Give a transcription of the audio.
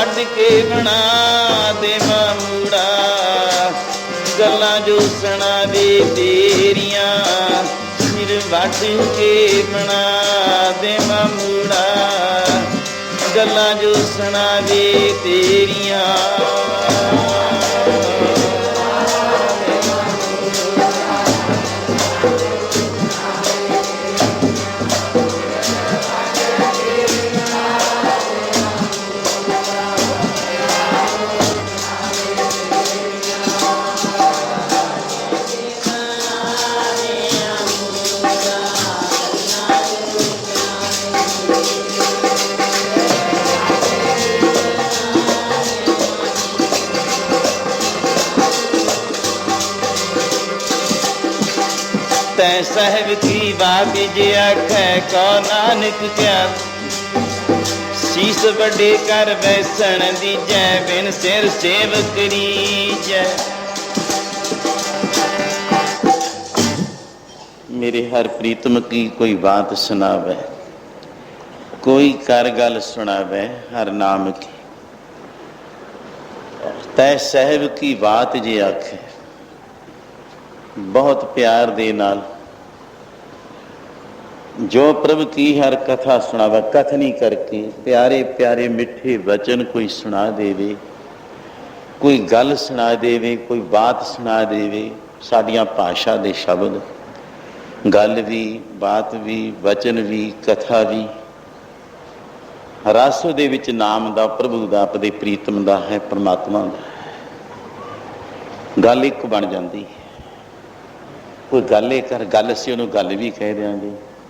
ਵੱਢ ਕੇ ਬਣਾ ਦੇ ਮਾਮੂੜਾ। ਗੱਲਾਂ ਜੋ ਸੁਣਾਵੇ ਤੇਰੀਆਂ ਸਿਰ ਵੱਢ ਕੇ ਬਣਾ ਦੇ ਮਾਮੂੜਾ। ਗੱਲਾਂ ਜੋ ਸੁਣਾਵੇ ਤੇਰੀਆਂ ਤੈ ਸਹਿਬ ਕੀ ਬਾਤ ਜੇ ਆਖੈ ਕੋ ਨਾਨਕ ਕਿਆ? ਸੀਸ ਵੱਡੇ ਕਰ ਬੈਸਣ ਦੀ ਜੈ, ਬਿਨ ਸਿਰ ਸੇਵ ਕਰੀ ਜੈ ਮੇਰੇ ਹਰ ਪ੍ਰੀਤਮ ਕੀ ਕੋਈ ਬਾਤ ਸੁਣਾਵੇ, ਕੋਈ ਕਰ ਗੱਲ ਸੁਣਾਵੇ ਹਰ ਨਾਮ ਕੀ। ਤੈ ਸਹਿਬ ਕੀ ਬਾਤ ਜੇ ਆਖੇ, ਬਹੁਤ ਪਿਆਰ ਦੇ ਨਾਲ ਜੋ ਪ੍ਰਭ ਕੀ ਹਰ ਕਥਾ ਸੁਣਾਵਾ ਕਥਨੀ ਕਰਕੇ, ਪਿਆਰੇ ਪਿਆਰੇ ਮਿੱਠੇ ਵਚਨ ਕੋਈ ਸੁਣਾ ਦੇਵੇ, ਕੋਈ ਗੱਲ ਸੁਣਾ ਦੇਵੇ, ਕੋਈ ਬਾਤ ਸੁਣਾ ਦੇਵੇ, ਸਾਡੀਆਂ ਭਾਸ਼ਾ ਦੇ ਸ਼ਬਦ, ਗੱਲ ਵੀ, ਬਾਤ ਵੀ, ਵਚਨ ਵੀ, ਕਥਾ ਵੀ, ਰਸ ਦੇ ਵਿੱਚ ਨਾਮ ਦਾ, ਪ੍ਰਭੂ ਦਾ ਆਪਦੇ ਪ੍ਰੀਤਮ ਦਾ ਹੈ, ਪਰਮਾਤਮਾ ਦਾ ਗੱਲ ਇੱਕ ਬਣ ਜਾਂਦੀ ਕੋਈ ਗੱਲ ਇਹ ਕਰ, ਗੱਲ ਅਸੀਂ ਉਹਨੂੰ ਗੱਲ ਵੀ ਕਹਿ ਦਿਆਂਗੇ।